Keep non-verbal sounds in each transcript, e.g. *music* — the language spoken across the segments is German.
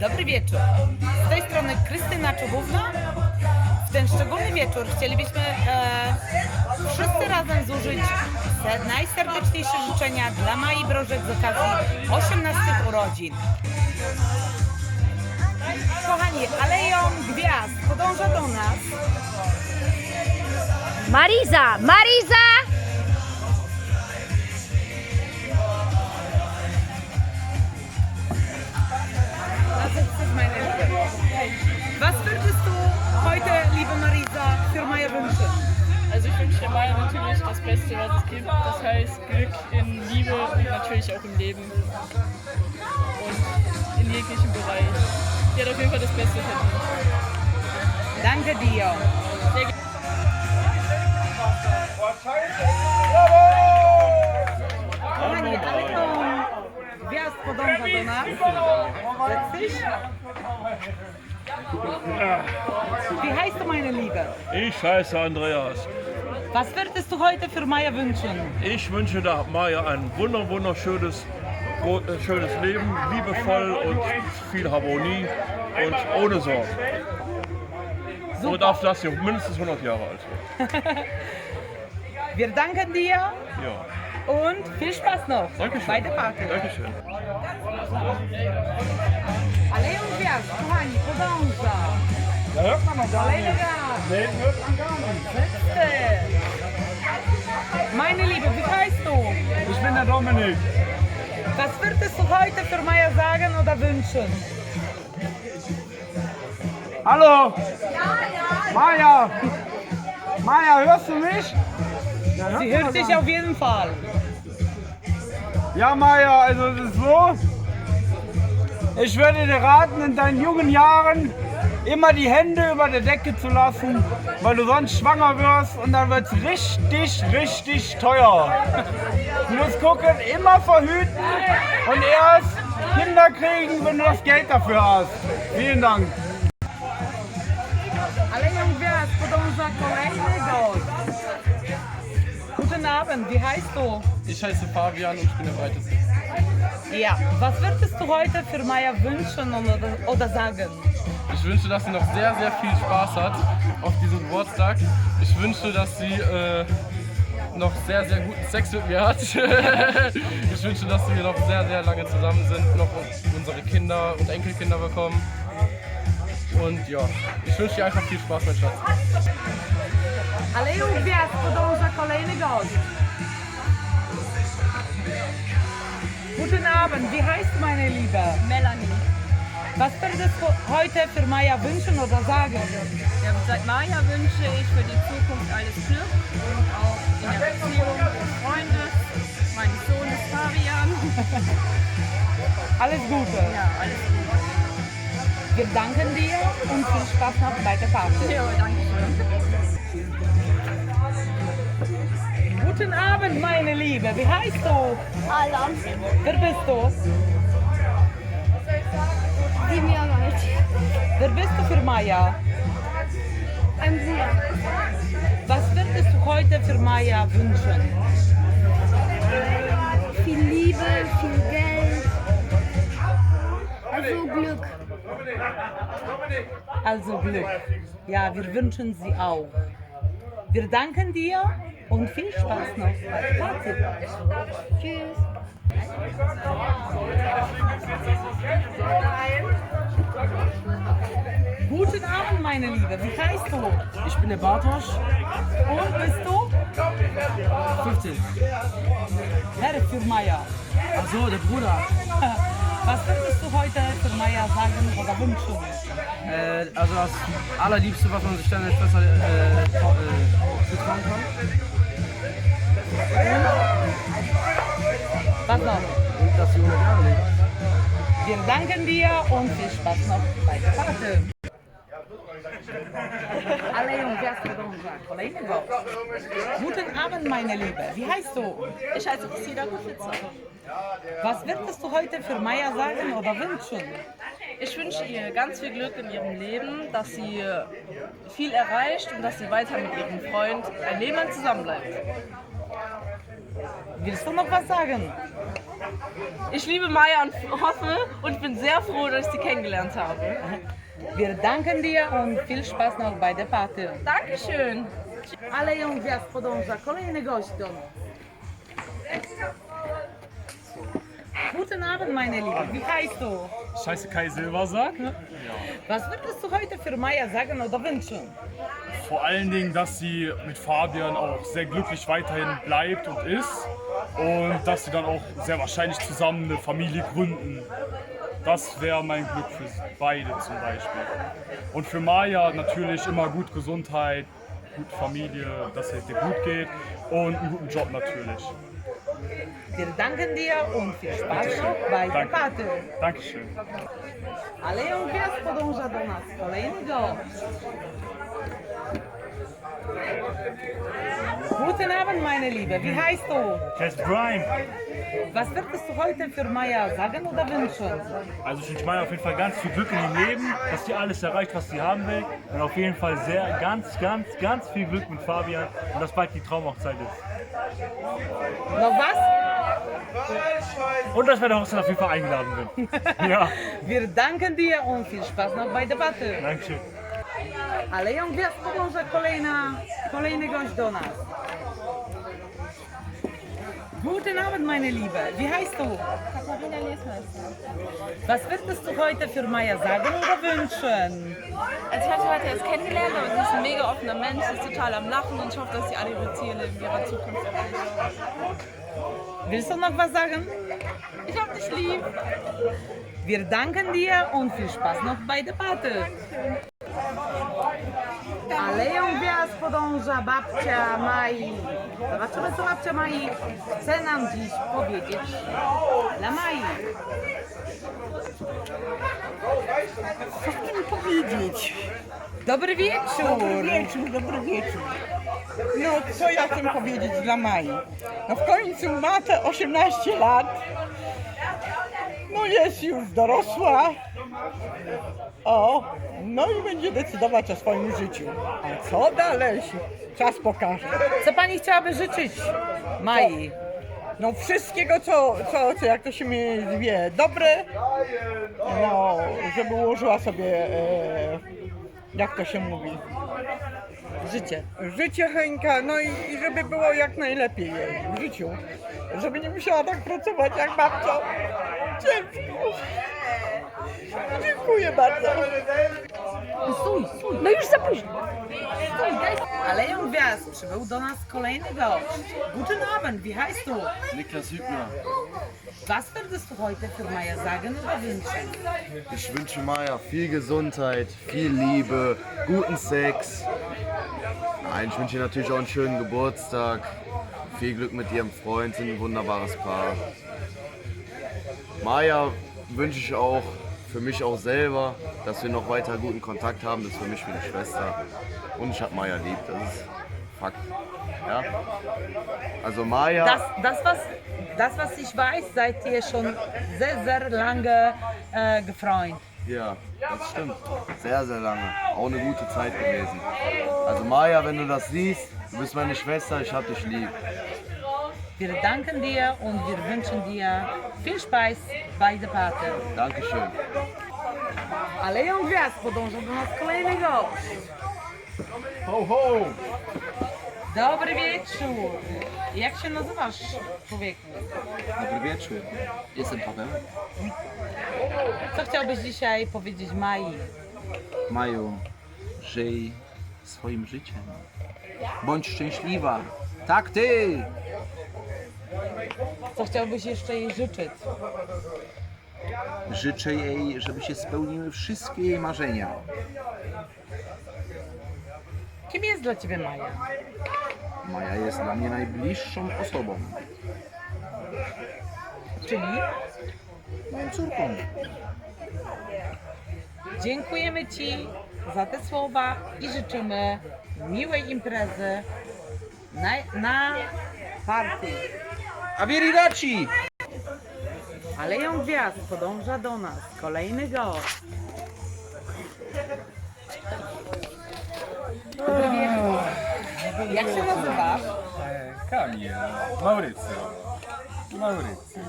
Dobry wieczór. Z tej strony Krystyna Czubówna. W ten szczególny wieczór chcielibyśmy e, wszyscy razem złożyć se- najserdeczniejsze życzenia dla Mai Brożek z okazji 18 urodzin. Kochani, Aleją Gwiazd podąża do nas. Marisa, Marisa! Meine. Was würdest du heute, liebe Marisa, für Maya wünschen? Also ich wünsche der Maya natürlich das Beste, was es gibt. Das heißt Glück in Liebe und natürlich auch im Leben. Und in jeglichem Bereich. Die hat auf jeden Fall das Beste verdient. Danke dir. Sehr Kochani, podąża do nas. Setz dich. Wie heißt du, meine Liebe? Ich heiße Andreas. Was würdest du heute für Maya wünschen? Ich wünsche der Maya ein wunder wunderschönes äh, schönes Leben, liebevoll und viel Harmonie und ohne Sorgen. Und auf das sie mindestens 100 Jahre alt. Wir danken dir Ja, und viel Spaß noch Dankeschön. bei der Party. Dankeschön. Aleją Gwiazd, kochani, podąża. Kolejny raz. Letzte. Meine Liebe, wie heißt du? Ich bin der Dominik. Was würdest du heute für Maya sagen oder wünschen? Hallo! Maja! Maja, hörst du mich? Ja, hört Sie man hört dich auf jeden Fall. Ja, Maja, also es ist so. Ich würde dir raten, in deinen jungen Jahren immer die Hände über der Decke zu lassen, weil du sonst schwanger wirst und dann wird es richtig, richtig teuer. Du musst gucken, immer verhüten und erst Kinder kriegen, wenn du das Geld dafür hast. Vielen Dank. Aleją Gwiazd, podąża kolejny gość. Guten Abend, wie heißt du? Ich heiße Fabian und ich bin der Breiteste. Ja, was würdest du heute für Maya wünschen oder, oder sagen? Ich wünsche, dass sie noch sehr, sehr viel Spaß hat auf diesem Geburtstag. Ich wünsche, dass sie äh, noch sehr, sehr guten Sex mit mir hat. *laughs* ich wünsche, dass wir noch sehr, sehr lange zusammen sind, noch unsere Kinder und Enkelkinder bekommen. Und ja, ich wünsche dir einfach viel Spaß, mein Schatz. Aleją Gwiazd, podąża kolejny gość. Guten Abend, wie heißt meine Liebe? Melanie. Was würdest du heute für Maya wünschen oder sagen? Ja, seit Maja wünsche ich für die Zukunft alles Glück und auch in der Beziehung des Freundes, meines Sohnes Fabian. *laughs* Alles Gute. Ja, alles gut. Wir danken dir und viel Spaß noch bei der Party. Ja, danke schön. Abend, meine Liebe. Wie heißt du? Alan, Wer bist du? sieben Jahre alt. Wer bist du für Maya? Ein Bruder. Was würdest du heute für Maya wünschen? Viel Liebe, viel Geld. Also Glück. Also Glück. Ja, wir wünschen sie auch. Wir danken dir und viel Spaß noch bei der Party. Tschüss. Guten Abend, meine Liebe. Wie heißt du? Ich bin der Bartosch, Und bist du? 15. Herr für Maya. Achso, der Bruder. *laughs* Was würdest du heute für Maya sagen oder wünschen? Äh, also das Allerliebste, was man sich dann Schwester äh, zutrauen kann. Was noch? Und dass sie 100 Jahre lebt. Wir danken dir und viel Spaß noch bei der Party. *laughs* Gwiazd podąża. Kolejny gość. Guten Abend, meine Liebe. Wie heißt du? Ich heiße Christina Kufitzer. Was würdest du heute für Maya sagen oder wünschen? Ich wünsche ihr ganz viel Glück in ihrem Leben, dass sie viel erreicht und dass sie weiter mit ihrem Freund ein Leben lang zusammenbleibt. Willst du noch was sagen? Ich liebe Maya und hoffe und bin sehr froh, dass ich sie kennengelernt habe. Wir danken dir und viel Spaß noch bei der Party. Dankeschön. Aleją Gwiazd podąża kolejny gość do nas. Guten Abend, meine Liebe. Wie heißt du? Scheiße Kai Silbersack. Was würdest du heute für Maya sagen oder wünschen? Vor allen Dingen, dass sie mit Fabian auch sehr glücklich weiterhin bleibt und ist. Und dass sie dann auch sehr wahrscheinlich zusammen eine Familie gründen. Das wäre mein Glück für beide zum Beispiel. Und für Maya natürlich immer gut Gesundheit, gute Familie, dass es dir gut geht und einen guten Job natürlich. Wir danken dir und viel Spaß bei der Danke. Party. Dankeschön. Aleją Gwiazd podąża do nas kolejny gość. Guten Abend, meine Liebe. Wie heißt du? Test Prime. Was würdest du heute für Maya sagen oder wünschen? Also ich wünsche Maya auf jeden Fall ganz viel Glück in ihrem Leben, dass sie alles erreicht, was sie haben will. Und auf jeden Fall sehr, ganz, ganz, ganz viel Glück mit Fabian und dass bald die Traumhochzeit ist. Noch was? Und dass wir der Hochzeit auf jeden Fall eingeladen sind. *laughs* ja, Wir danken dir und viel Spaß noch bei Debaty. Dankeschön. Aleją Gwiazd podąża kolejna, kolejny gość do nas. Guten Abend, meine Liebe. Wie heißt du? Katharina Lesmeister. Was würdest du heute für Maya sagen oder wünschen? Also ich habe sie heute erst kennengelernt, aber sie ist ein mega offener Mensch, sie ist total am Lachen und ich hoffe, dass sie alle ihre Ziele in ihrer Zukunft erreicht. Willst du noch was sagen? Ich hab dich lieb. Wir danken dir und viel Spaß noch bei Debaty. Aleją Gwiazd podąża babcia Mai. Zobaczymy, co babcia Mai chce nam dziś powiedzieć dla Mai. powiedzieć. Dobry wieczór. Dobry wieczór, dobry wieczór. No, co ja chcę powiedzieć dla Mai? No w końcu ma te 18 lat. No jest już dorosła. O, no i będzie decydować o swoim życiu. A co dalej? Czas pokaże. Co pani chciałaby życzyć Mai? No wszystkiego, co, co, co jak to się mi wie, dobre, no, żeby ułożyła sobie, e, jak to się mówi, Życie. życie Henka, no i, i żeby było jak najlepiej jej w życiu. Żeby nie musiała tak pracować jak babcia. Ciężko. Dziękuję bardzo. Stój, stój. No już za późno. Aleją Gwiazd przybył do nas kolejny gość. Guten Abend, wie heißt du? Niklas Hübner. Was würdest du heute für Maya sagen oder wünschen? Ich wünsche Maya viel Gesundheit, viel Liebe, guten Sex. Nein, ich wünsche ihr natürlich auch einen schönen Geburtstag. Viel Glück mit ihrem Freund, sind ein wunderbares Paar. Maya wünsche ich auch für mich auch selber, dass wir noch weiter guten Kontakt haben. Das ist für mich wie eine Schwester. Und ich habe Maya lieb, das ist Fakt. Ja? Also Maya. Das, das, was, das, was ich weiß, seid ihr schon sehr, sehr lange äh, gefreut. Ja, das stimmt. Sehr, sehr lange. Auch eine gute Zeit gewesen. Also Maya, wenn du das siehst, du bist meine Schwester, ich hab dich lieb. Wir danken dir und wir wünschen dir viel Spaß bei der Party. Dankeschön. Aleją Gwiazd podąża do nas kolejny gość. Ho, ho! Dobry wieczór. Jak się nazywasz, człowieku? Dobry wieczór. Jestem Paweł. Co chciałbyś dzisiaj powiedzieć Mai? Maju, żyj swoim życiem. Bądź szczęśliwa. Tak ty! Co chciałbyś jeszcze jej życzyć? Życzę jej, żeby się spełniły wszystkie jej marzenia. Kim jest dla ciebie Maja? Maja jest dla mnie najbliższą osobą. Czyli Moją córką. dziękujemy Ci za te słowa i życzymy miłej imprezy na, na party. Arrivederci! Aleją Gwiazd podąża do nas kolejny gość. Jak się nazywasz? Kamil, Maurycy. Maurycy.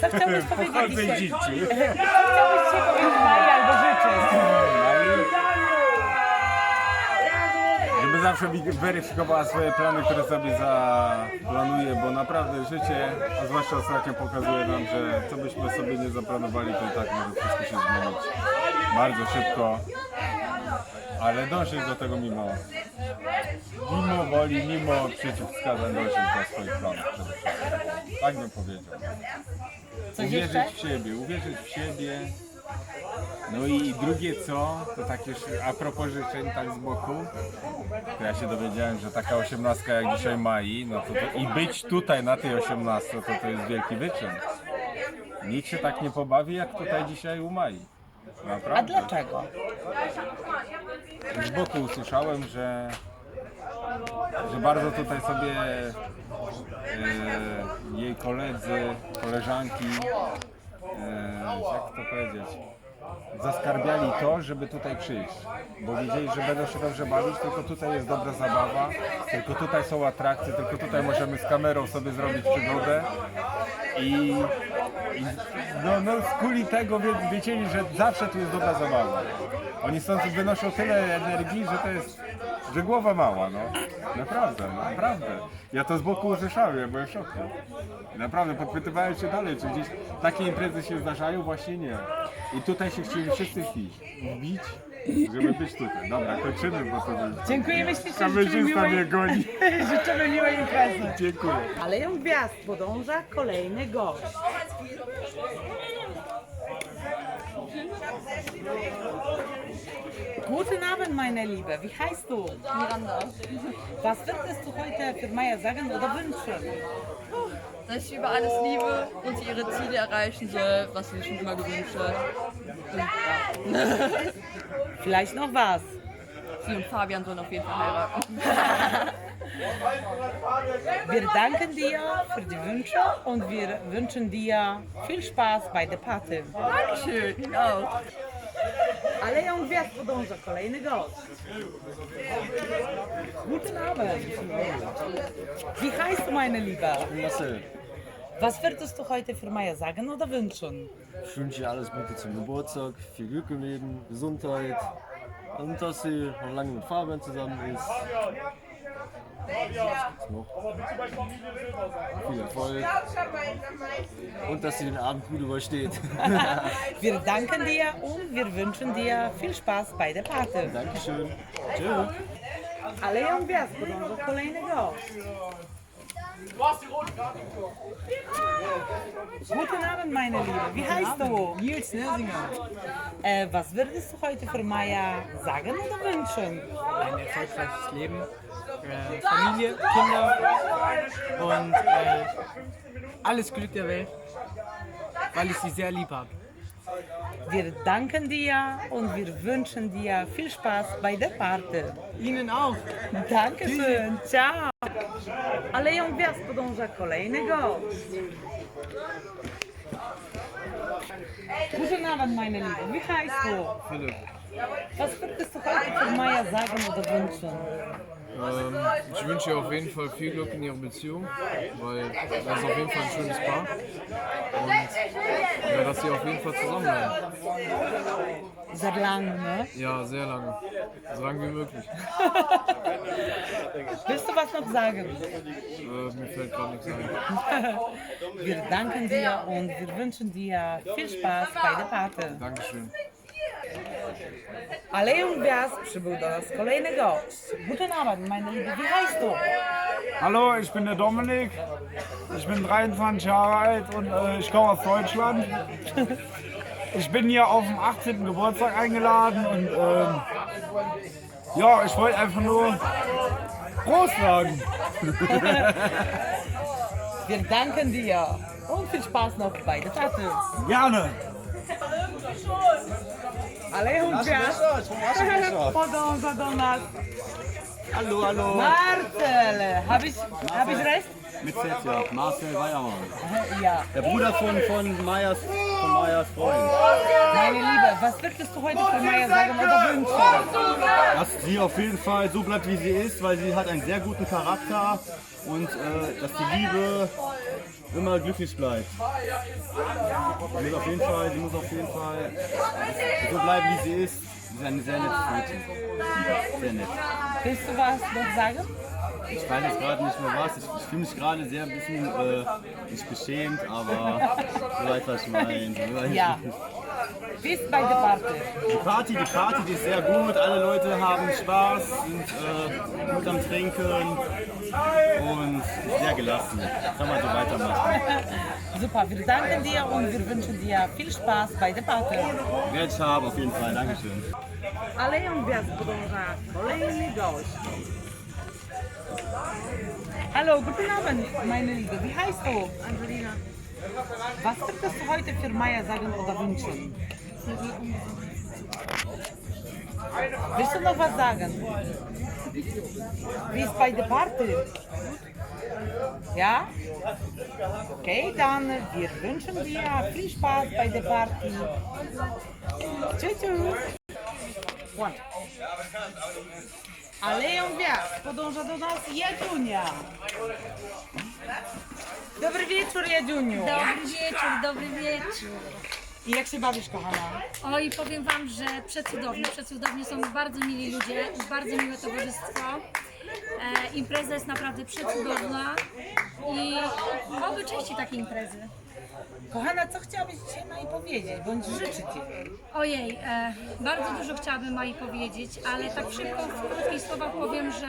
Co chciałbyś powiedzieć Pochodzę dzisiaj? dzieci. Co chciałbyś dzisiaj powiedzieć Maji albo życzyć? Żeby zawsze wi- weryfikowała swoje plany, które sobie zaplanuje, bo naprawdę życie, a zwłaszcza ostatnio pokazuje nam, że co byśmy sobie nie zaplanowali, to i tak może wszystko się zmienić bardzo szybko. Ale dążyć do tego mimo, mimo woli, mimo przeciwwskazań dążyć do swoich planów przede wszystkim. Tak bym powiedział. Coś uwierzyć jeszcze? w siebie, uwierzyć w siebie. No i drugie co, to tak już a propos życzeń tak z boku, to ja się dowiedziałem, że taka osiemnastka jak dzisiaj Mai, no to, to i być tutaj na tej osiemnastce, to to jest wielki wyczyn. Nikt się tak nie pobawi jak tutaj dzisiaj u Mai. Naprawdę. A dlaczego? Z boku usłyszałem, że, że bardzo tutaj sobie e, jej koledzy, koleżanki, e, jak to powiedzieć, zaskarbiali to, żeby tutaj przyjść. Bo wiedzieli, że będą się dobrze bawić, tylko tutaj jest dobra zabawa, tylko tutaj są atrakcje, tylko tutaj możemy z kamerą sobie zrobić przygodę. I, i no, no z kuli tego wie, wiedzieli, że zawsze tu jest dobra zabawa. Oni stąd wynoszą tyle energii, że to jest, że głowa mała, no. Naprawdę, naprawdę. Ja to z boku usłyszałem, ja byłem w szoku. Naprawdę, podpytywałem się dalej, czy gdzieś takie imprezy się zdarzają? Właśnie nie. I tutaj się chcieli wszyscy wbić, wbić żeby być tutaj. Dobra, kończymy, bo to już... Dziękujemy ślicznie, Kamerzysta życzymy miłej- mnie goni. *laughs* Życzymy miłej imprezy. Dziękuję. Aleją Gwiazd podąża kolejny gość. Guten Abend, meine Liebe. Wie heißt du? Miranda. Was würdest du heute für Maya sagen oder wünschen? Dass ich über alles liebe und sie ihre Ziele erreichen soll, was sie schon immer gewünscht hat. Und, *laughs* ja. Vielleicht noch was? Sie und Fabian sollen auf jeden Fall heiraten. *laughs* Wir danken dir für die Wünsche und wir wünschen dir viel Spaß bei der Party. Dankeschön, auch. Aleją Gwiazd podąża kolejny gość. Guten Abend. Wie heißt du, meine Liebe? Marcel, Was würdest du heute für Maya sagen oder wünschen? ich wünsche dir alles Gute zum Geburtstag, viel Glück im Leben, Gesundheit und dass sie noch lange mit Fabian zusammen ist. Viel Erfolg und dass sie den Abend gut übersteht. *laughs* Wir danken dir und wir wünschen dir viel Spaß bei der Party. Dankeschön. Tschüss. Aleją Gwiazd podąża kolejny gość. Guten Abend, meine Liebe. Wie heißt du? Nils Nersinger. Äh, was würdest du heute für Maya sagen oder wünschen? Ein erfolgreiches Leben, äh, Familie, Kinder und äh, alles Glück der Welt, weil ich sie sehr lieb habe. Wir danken dir und wir wünschen dir viel Spaß bei der Party. Ihnen auch. Dankeschön. Ciao. Aleją Gwiazd podąża kolejny gość. Guten Abend, meine Liebe. Wie heißt du? Philipp. Was würdest du heute für Maya sagen oder wünschen? Ähm, ich wünsche ihr auf jeden Fall viel Glück in ihrer Beziehung, weil das ist auf jeden Fall ein schönes Paar. Und ja, dass sie auf jeden Fall zusammenbleiben. Sehr lang, ne? Ja, sehr lange. So lange wie möglich. *laughs* Willst du was noch sagen? Äh, mir fällt gerade nichts ein. *laughs* Wir danken dir und wir wünschen dir viel Spaß bei der Party. Dankeschön. Aleją Gwiazd przybył do nas kolejny gość. Guten Abend, meine Liebe. Wie heißt du? Hallo, ich bin der Dominik. Ich bin 23 Jahre alt und äh, ich komme aus Deutschland. Ich bin hier auf dem 18. Geburtstag eingeladen und ähm, ja, ich wollte einfach nur Prost sagen. *laughs* Wir danken dir und viel Spaß noch bei der Party. Gerne. Aleją Gwiazd podąża do nas. Hallo, hallo. Marcel, habe ich, hab ich recht? Mit Z, ja. Marcel Weiermann. Ja. Der Bruder von, von, Mayas, von Freund. Meine Liebe, was würdest du heute für Maya sagen oder wünschen? Dass sie auf jeden Fall so bleibt, wie sie ist, weil sie hat einen sehr guten Charakter und äh, dass die Liebe immer glücklich bleibt. Sie muss auf jeden Fall, sie muss auf jeden Fall so bleiben, wie sie ist. Sie ist eine sehr nette Mädchen. Sehr nett. Willst du was noch sagen? Ich weiß jetzt gerade nicht mehr was. Ich, ich fühle mich gerade sehr ein bisschen äh, nicht beschämt, aber du weißt, was ich meine. Ja. Wie ist bei der Party? Die Party, die Party, die ist sehr gut. Alle Leute haben Spaß, sind äh, gut am Trinken und sehr gelassen. Kann man so weitermachen. Super, wir danken dir und wir wünschen dir viel Spaß bei der Party. Werde ich haben, auf jeden Fall. Dankeschön. Ale ją gwiazd podąża kolejny gość. Hallo, guten Abend, meine Liebe. Wie heißt du? Angelina. Was möchtest du heute für Maya sagen oder wünschen? Willst du noch was sagen? Wie bei der Party? Ja? Okay, dann wir wünschen dir viel Spaß bei der Party. Tschüss. One. Aleją Gwiazd podąża do nas Jadziunia. Dobry wieczór, Jadziuniu. Dobry wieczór, dobry wieczór. I jak się bawisz, kochana? Oj, powiem Wam, że przecudownie, przecudownie są bardzo mili ludzie, bardzo miłe towarzystwo. E, impreza jest naprawdę przecudowna i oby częściej takie imprezy. Kochana, co chciałabyś dzisiaj Mai powiedzieć, bądź życzyć jej? Ojej, e, bardzo dużo chciałabym Mai powiedzieć, ale tak szybko w krótkich słowach powiem, że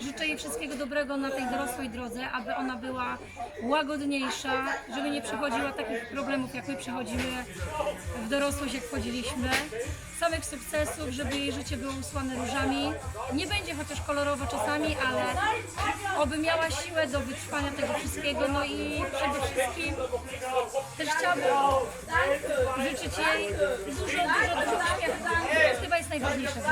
życzę jej wszystkiego dobrego na tej dorosłej drodze, aby ona była łagodniejsza, żeby nie przechodziła takich problemów, jak my przechodzimy w dorosłość, jak wchodziliśmy. Samych sukcesów, żeby jej życie było usłane różami. Nie będzie chociaż kolorowo czasami, ale oby miała siłę do wytrwania tego wszystkiego. No i przede wszystkim też chciałabym życzyć jej dużo, dużo, dużo uśmiechu. To chyba jest najważniejsze w.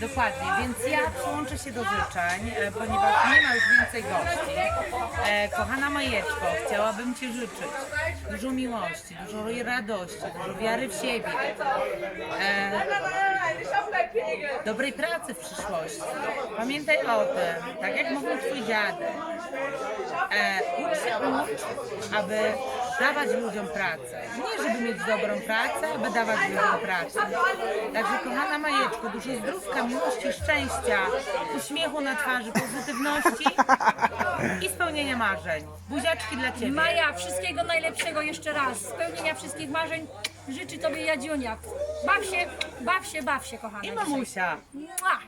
Dokładnie, więc ja przyłączę się do życzeń, e, ponieważ nie ma już więcej gości. E, kochana Majeczko, chciałabym Ci życzyć dużo miłości, dużo radości, dużo wiary w siebie, e, dobrej pracy w przyszłości. Pamiętaj o tym, tak jak mówił Twój dziadek, e, ucz się aby dawać ludziom pracę. Nie żeby mieć dobrą pracę, aby dawać ludziom pracę. Także kochana Majeczko, dużo zdrówka, miłości, szczęścia, uśmiechu na twarzy, pozytywności i spełnienia marzeń. Buziaczki dla Ciebie. Maja, wszystkiego najlepszego jeszcze raz. Spełnienia wszystkich marzeń życzy Tobie Jadziunia. Baw się, baw się, baw się, kochana. I mamusia. Mua.